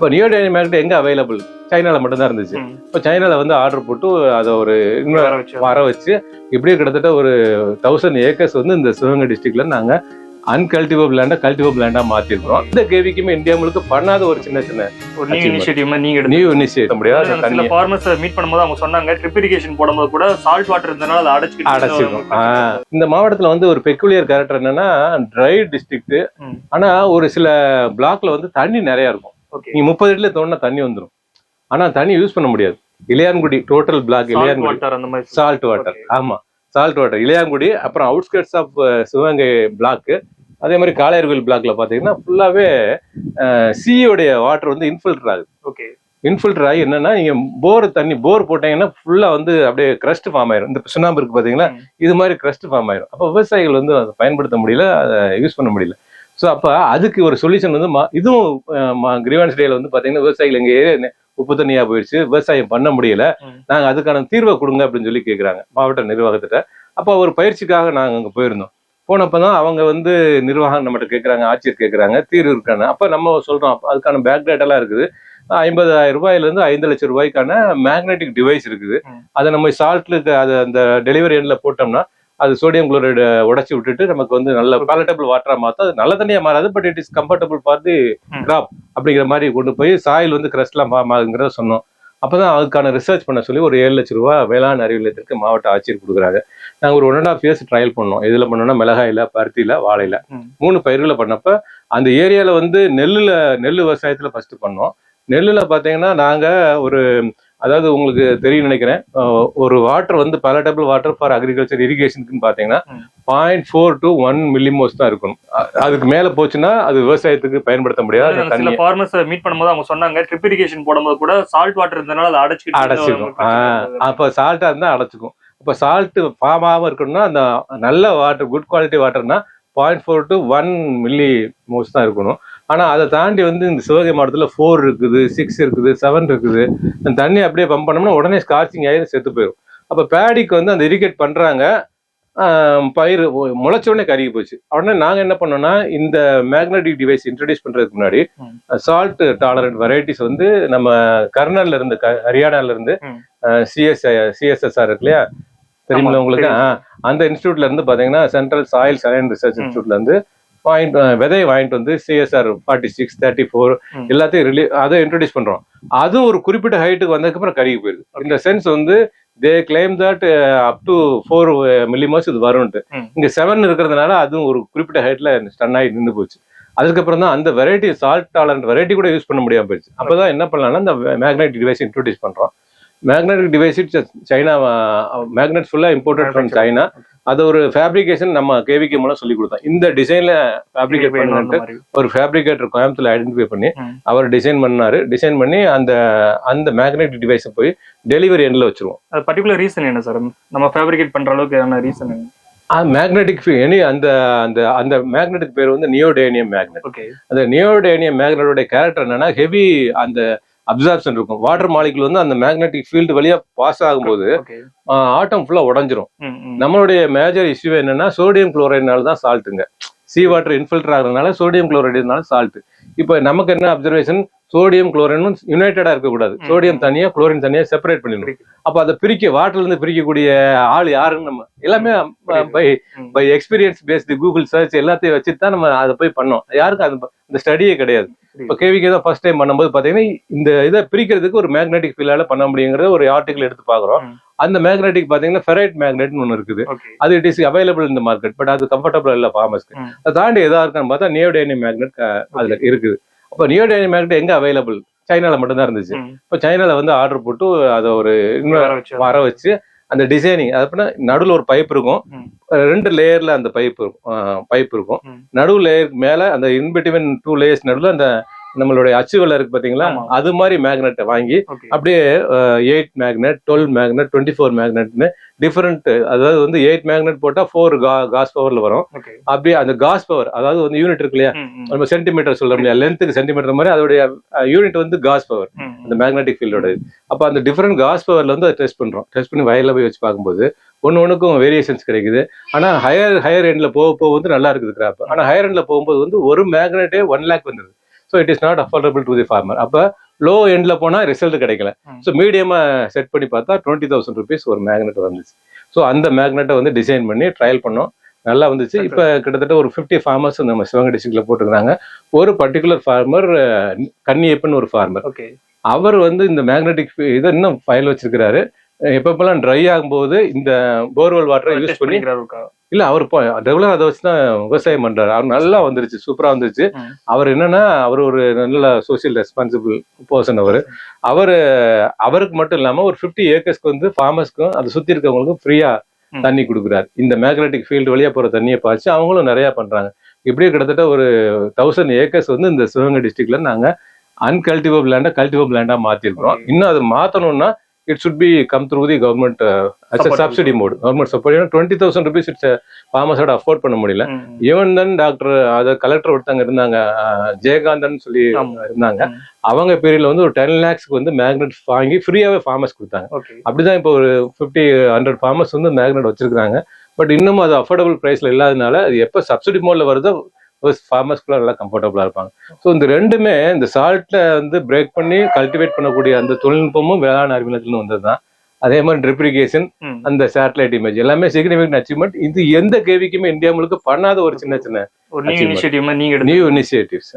இப்போ neo dynamic magnet எங்க available சைனால மட்டும் தான் இருந்துச்சு. இப்போ சைனால வந்து ஆர்டர் போட்டு அதை ஒரு இன்னும் வர வச்சு. இப்படியே கிட்டத்தட்ட ஒரு தௌசண்ட் ஏக்கர்ஸ் வந்து இந்த சிவகங்கை டிஸ்ட்ரிக்ட்ல நாங்க அன்கல்டிவபிள் லேண்டா கல்டிவபிள் லேண்டா மாத்திருக்கிறோம். இந்த கேவிக்குமே இந்தியா முழுக்க பண்ணாத ஒரு சின்ன சின்ன ஒரு நியூ. இனிஷியேட்டிவ் நீங்க நியூ இனிஷியேட் முடியாது சில ஃபார்மர்ஸ் மீட் பண்ணும்போது அவங்க சொன்னாங்க ட்ரிப் இரிகேஷன் போடும்போது கூட சால்ட் வாட்டர் இருந்தனால அதை அடைச்சிக்கிட்டு அடைச்சிருக்கும். ஆஹ் இந்த மாவட்டத்துல வந்து ஒரு பெக்குலியர் கேரக்டர் என்னன்னா ட்ரை டிஸ்ட்ரிக்ட். ஆனா ஒரு சில பிளாக்ல வந்து தண்ணி நிறைய இருக்கும். நீங்க முப்பது அடியில தோணுனா தண்ணி வந்துடும் ஆனா தண்ணி யூஸ் பண்ண முடியாது. Ilayangudi total block Ilayangudi. Salt water. ஆமா. சால்ட் வாட்டர் இளையாங்குடி அப்புறம் அவுட்ஸ்கர்ட்ஸ் ஆஃப் சிவகங்கை பிளாக் அதே மாதிரி காளையர்கோவில் பிளாக்ல பாத்தீங்கன்னா ஃபுல்லாவே சியோடைய வாட்டர் வந்து இன்ஃபில்டர் ஆகுது. ஓகே இன்ஃபில்டர் ஆகி என்னன்னா நீங்க போர் தண்ணி போர் போட்டீங்கன்னா ஃபுல்லா வந்து அப்படியே கிரஸ்ட் ஃபார்ம் ஆயிரும். இந்த சுண்ணாம்பு இருக்கு பாத்தீங்களா? ம். இது மாதிரி கிரஸ்ட் ஃபார்ம் ஆயிரும். அப்போ விவசாயிகள் வந்து அதை பயன்படுத்த முடியல அதை யூஸ் பண்ண முடியல. ஸோ அப்ப அதுக்கு ஒரு சொல்யூஷன் வந்து இதுவும் கிரீவன்ஸ் டேல வந்து பாத்தீங்கன்னா விவசாயிகள் எங்க ஏரியா உப்பு தண்ணியா போயிடுச்சு விவசாயம் பண்ண முடியல. ம். நாங்க அதுக்கான தீர்வை கொடுங்க அப்படின்னு சொல்லி கேக்குறாங்க மாவட்ட நிர்வாகத்திட்ட. அப்போ ஒரு பயிற்சிக்காக நாங்க அங்க போயிருந்தோம். போனப்பதான் அவங்க வந்து நிர்வாகம் நம்மகிட்ட கேக்குறாங்க ஆட்சியர் கேக்குறாங்க தீர்வு இருக்கான்னு. அப்ப நம்ம சொல்றோம் அப்ப அதுக்கான பேக் டேட் எல்லாம் இருக்குது. ஐம்பதாயிரம் ரூபாயில இருந்து ஐந்து லட்சம் ரூபாய்க்கான மேக்னெட்டிக் டிவைஸ் இருக்குது. அதை நம்ம சால்ட்ல அதை அந்த டெலிவரி எண்ட்ல போட்டோம்னா அது சோடியம் குளோரைடு உடைச்சி விட்டுட்டு நமக்கு வந்து நல்ல பேலட்டபிள் வாட்டரா மாத்தா அது நல்ல தண்ணியா மாறாது but it is comfortable for the. Crop அப்படிங்கிற மாதிரி கொண்டு போய் சாயில் வந்து கிரஸ்ட்லாம் ஆகுங்கிறத சொன்னோம். அப்பதான் அதுக்கான ரிசர்ச் பண்ண சொல்லி ஒரு ஏழு லட்ச ரூபா வேளாண் அறிவியலத்திற்கு மாவட்ட ஆட்சியர் கொடுக்குறாங்க. நாங்க ஒரு one and half years trial பண்ணோம். எதுல பண்ணோம்னா மிளகாயில பருத்தியில வாழையில. மூணு பயிர்களை பண்ணப்ப அந்த ஏரியால வந்து நெல்லுல நெல் விவசாயத்துல ஃபர்ஸ்ட் பண்ணோம். நெல்லுல பாத்தீங்கன்னா நாங்க ஒரு அதாவது உங்களுக்கு தெரியும் நினைக்கிறேன் ஒரு வாட்டர் வந்து பலட்டபிள் வாட்டர் ஃபார் அக்ரிகல்ச்சர் இரிகேஷனுக்குன்னு பாத்தீங்கன்னா ம். Point four to one millimhos தான் இருக்கணும். அதுக்கு மேல போச்சுன்னா அது விவசாயத்துக்கு பயன்படுத்த முடியாது. சில ஃபார்மர்ஸ் மீட் பண்ணும்போது அவங்க சொன்னாங்க ட்ரிப் இரிகேஷன் போடும்போது கூட சால்ட் வாட்டர் இருந்தனால அதை அடைச்சிக்கிட்டு அடைச்சிக்கும். அப்ப சால்ட்டா இருந்தா அடைச்சிக்கும். இப்ப சால்ட் ஃபார்ம் ஆகாம இருக்கணும்னா அந்த நல்ல water good quality வாட்டர்னா point four to one milli mhos தான் இருக்கணும். ஆனா அதை தாண்டி வந்து இந்த சிவகங்கை மாவட்டத்துல ஃபோர் இருக்குது சிக்ஸ் இருக்குது செவன் இருக்குது. அந்த தண்ணி அப்படியே பம்ப் பண்ணோம்னா உடனே ஸ்கார்ச்சிங் ஆகி செத்து போயிடும் அப்ப பேடிக்கு வந்து அந்த இரிகேட் பண்றாங்க. ஆஹ் பயிர் முளைச்ச உடனே கருகி போச்சு. உடனே நாங்க என்ன பண்ணோம்னா இந்த மேக்னெட்டிக் டிவைஸ் இன்ட்ரடியூஸ் பண்றதுக்கு முன்னாடி. சால்ட் டாலரண்ட் வெரைட்டிஸ் வந்து நம்ம கர்னல்ல இருந்து ஹரியானால இருந்து. சிஎஸ் சிஎஸ்எஸ்ஆர் இருக்கு இல்லையா? தெரியுமில்ல உங்களுக்கு? அந்த இன்ஸ்டியூட்ல இருந்து பாத்தீங்கன்னா சென்ட்ரல் சாயில் சயன் ரிசர்ச். இன்ஸ்டியூட்ல இருந்து பாயிண்ட் விதையை வாங்கிட்டு வந்து CSR forty six thirty four. எல்லாத்தையும் ரிலீ அதை இன்ட்ரடியூஸ் பண்றோம். அதுவும் ஒரு குறிப்பிட்ட ஹைட்டுக்கு வந்ததுக்கு அப்புறம் கருகி போயிருது. இந்த சென்ஸ் வந்து they claim that up to four millimhos இது வரும்ட்டு. இங்க செவன் இருக்கிறதுனால அதுவும் ஒரு குறிப்பிட்ட ஹைட்ல ஸ்டன் ஆகி நின்று போச்சு. அதுக்கப்புறம் தான் அந்த வெரைட்டி சால்ட் டாலரண்ட் வெரைட்டி கூட யூஸ் பண்ண முடியாம போயிடுச்சு. அப்பதான் என்ன பண்ணலாம்னா இந்த மேக்னெட்டிக் டிவைஸ் இன்ட்ரோடியூஸ் பண்றோம். மேக்னெட்டிக் டிவைஸ் சைனா மேக்னெட் ஃபுல்லா இம்போர்ட்டட் ஃப்ரம் சைனா அது ஒரு ஃபேப்ரிகேஷன் நம்ம கேவிகே மூலம் சொல்லி கொடுத்தோம். இந்த டிசைன்ல ஃபேப்ரிகேட் பண்ணலான்ட்டு ஒரு ஃபேப்ரிகேட்டர் கோயம்புத்தூர்ல ஐடென்டிஃபை பண்ணி. அவர் டிசைன் பண்ணாரு. டிசைன் பண்ணி அந்த அந்த மேக்னெட்டிக் டிவைஸை போய் டெலிவரி எண்ட்ல வச்சிருவோம். அது பர்டிகுலர் ரீசன் என்ன சார் நம்ம ஃபேப்ரிகேட் பண்ற அளவுக்கு என்ன? ரீசன் மேக்னெட்டிக் எனி அந்த அந்த அந்த மேக்னெட்டிக் பேர் வந்து நியோடேனியம் மேக்னெட் அந்த நியோடேனியம் மேக்னெட்டோட கேரக்டர் என்னன்னா ஹெவி அந்த அப்சார்ப்ஷன் இருக்கும். வாட்டர் மாலிகுல் வந்து அந்த மேக்னெட்டிக் ஃபீல்டு வழியா பாஸ் ஆகும்போது ஆட்டம் ஃபுல்லா உடஞ்சிரும். நம்மளுடைய மேஜர் இஷ்யூ என்னன்னா சோடியம் குளோரைட்னால தான் சால்ட்டுங்க சி வாட்டர் இன்ஃபில்டர் ஆகுறதுனால சோடியம் குளோரைடுனால சால்ட் இப்போ நமக்கு என்ன அப்சர்வேஷன் சோடியம் குளோரைனும் யுனைடடா இருக்கக்கூடாது. சோடியம் தனியா குளோரின் தனியா செப்பரேட் பண்ணிடணும். அப்ப அதை பிரிக்க வாட்டர்ல இருந்து பிரிக்கக்கூடிய ஆள் யாருன்னு நம்ம எல்லாமே. By. By experience based Google search எல்லாத்தையும் வச்சுட்டு தான் நம்ம அதை போய் பண்ணோம். யாருக்கும் அது அந்த ஸ்டடியே கிடையாது. இப்போ கேவிக்கு தான் ஃபர்ஸ்ட் டைம் பண்ணும்போது பாத்தீங்கன்னா இந்த இதை பிரிக்கிறதுக்கு ஒரு மேக்னெட்டிக் ஃபீலால பண்ண முடியுங்கிறத ஒரு ஆர்டிகல் எடுத்து பாக்குறோம். அந்த மேக்னெட்டிக் பாத்தீங்கன்னா ஃபெரைட் மேக்னெட்னு ஒன்று இருக்குது. அது இட் இஸ் அவைலபிள் இந்த மார்க்கெட் பட் அது கம்ஃபர்டபுள் இல்ல ஃபார்மர்ஸ்க்கு. அதை தாண்டி எதா இருக்கான்னு பார்த்தா நியோடைனியம் மேக்னெட் அதுல இருக்குது. அப்போ நியோடைனியம் மேக்னெட் எங்க அவைலபிள் சைனால மட்டும் தான் இருந்துச்சு. இப்போ சைனால வந்து ஆர்டர் போட்டு அதை ஒரு வர வச்சு அந்த டிசைனிங் அது அப்படின்னா நடுவில் ஒரு பைப் இருக்கும். ரெண்டு லேயர்ல அந்த பைப் இருக்கும் பைப் இருக்கும். நடுவு லேயருக்கு மேல அந்த இன்பிட்வீன் டூ லேயர்ஸ் நடுவில் அந்த நம்மளுடைய அச்சுகள் இருக்கு பாத்தீங்களா. அது மாதிரி மேக்னெட்டை வாங்கி அப்படியே eight magnet twelve magnet twenty four மேக்னெட்னு different அதாவது வந்து எயிட் மேக்னெட் போட்டா ஃபோர் காஸ் பவர்ல வரும். அப்படியே அந்த காஸ் பவர் அதாவது வந்து யூனிட் இருக்கு இல்லையா? நம்ம சென்டிமீட்டர் சொல்ல முடியாது லென்த்துக்கு சென்டிமீட்டர் மாதிரி அதோடைய யூனிட் வந்து காஸ் பவர் அந்த மேக்னெட்டிக் ஃபீல்டோட அப்போ அந்த டிஃபரெண்ட் காஸ் பவர்ல வந்து அதை டெஸ்ட் பண்றோம். டெஸ்ட் பண்ணி வயல்ல போய் வச்சு பார்க்கும்போது ஒன்று ஒன்றுக்கும் வேரியேஷன்ஸ் கிடைக்குது. ஆனா ஹையர் ஹையர் எண்ட்ல போக போக வந்து நல்லா இருக்குது கிராப் ஆனா ஹையர் எண்ட்ல போகும்போது வந்து ஒரு மேக்னெட்டே ஒன் லேக் வந்துருது so it is not affordable to the farmer அப்போ லோ எண்ட்ல போனா ரிசல்ட் கிடைக்கல. ஸோ மீடியமா செட் பண்ணி பார்த்தா டுவெண்ட்டி தௌசண்ட் ருபீஸ் ஒரு மேக்னெட் வந்துச்சு. ஸோ அந்த மேக்னெட்டை வந்து டிசைன் பண்ணி ட்ரையல் பண்ணோம். நல்லா வந்துச்சு. இப்போ கிட்டத்தட்ட ஒரு ஃபிஃப்டி ஃபார்மர்ஸ் நம்ம சிவகங்கை டிஸ்ட்ரிக்ட்ல போட்டிருக்காங்க ஒரு பர்டிகுலர் ஃபார்மர் கன்னியப்பன் ஒரு ஃபார்மர் ஓகே அவர் வந்து இந்த மேக்னெட்டிக் இதை இன்னும் ஃபைல் வச்சிருக்கிறாரு. எப்பப்பெல்லாம் ட்ரை ஆகும்போது இந்த போர்வெல் வாட்டரை யூஸ் பண்ணி இல்ல அவர் ரெகுலர் அதை வச்சு தான் விவசாயம் பண்றாரு. அவர் நல்லா வந்துருச்சு சூப்பரா வந்துருச்சு. அவர் என்னன்னா அவர் ஒரு நல்ல சோசியல் ரெஸ்பான்சிபிள் பர்சன் அவர். அவர் அவருக்கு மட்டும் இல்லாம ஒரு 50 ஏக்கர்ஸ்க்கு வந்து ஃபார்மர்ஸ்க்கும் அதை சுத்தி இருக்கவங்களுக்கும் ஃப்ரீயா. தண்ணி கொடுக்குறாரு. இந்த மேக்னெட்டிக் ஃபீல்டு வழியா போற தண்ணியை பாய்ச்சி அவங்களும் நிறைய பண்றாங்க. இப்படியே கிட்டத்தட்ட ஒரு தௌசண்ட் ஏக்கர்ஸ் வந்து இந்த சிவகங்கை டிஸ்ட்ரிக்ட்ல நாங்க அன்கல்டிவபிள் லேண்டா கல்டிவபிள் லேண்டா மாத்திருக்கிறோம். இன்னும் அதை மாத்தணும்னா it should be come through the government Support. Mode government support ஏன்னா டுவெண்ட்டி தௌசண்ட் ருபீஸ் இட்ஸ் ஃபார்மர்ஸோட அஃபோர்ட் பண்ண முடியல. ஈவன் தான் டாக்டர் அது கலெக்டர் ஒருத்தங்க இருந்தாங்க ஜெயகாந்தன் சொல்லி. இருந்தாங்க. அவங்க பீரியட்ல வந்து ஒரு டென் லேக்ஸ்க்கு வந்து மேக்னெட் வாங்கி ஃப்ரீயாவே ஃபார்மர்ஸ் கொடுத்தாங்க அப்படிதான் இப்போ ஒரு ஃபிஃப்டி ஹண்ட்ரட் ஃபார்மர்ஸ் வந்து மேக்னெட் வச்சிருக்காங்க பட் இன்னமும் அது அஃபோர்டபுள் பிரைஸ்ல இல்லாதனால அது எப்போ சப்சிடி மோட்ல வருதோ ஃபார்மர்ஸ்க்குலாம் நல்லா கம்ஃபர்டபுளாக இருப்பாங்க. ஸோ இந்த ரெண்டுமே இந்த சால்ட்ல வந்து பிரேக் பண்ணி கல்டிவேட் பண்ணக்கூடிய அந்த தொழில்நுட்பமும் வேளாண் அறிவியலத்துலேருந்து வந்தது தான் அதே மாதிரி ட்ரிப்ரிகேஷன் அந்த சேட்டலைட் இமேஜ் எல்லாமே சிக்னிஃபிகன் அச்சீவ்மெண்ட் இது எந்த கேவிக்குமே இந்தியா முழுக்க பண்ணாத ஒரு சின்ன சின்ன நியூ இனிஷியேட்டிவ்ஸ்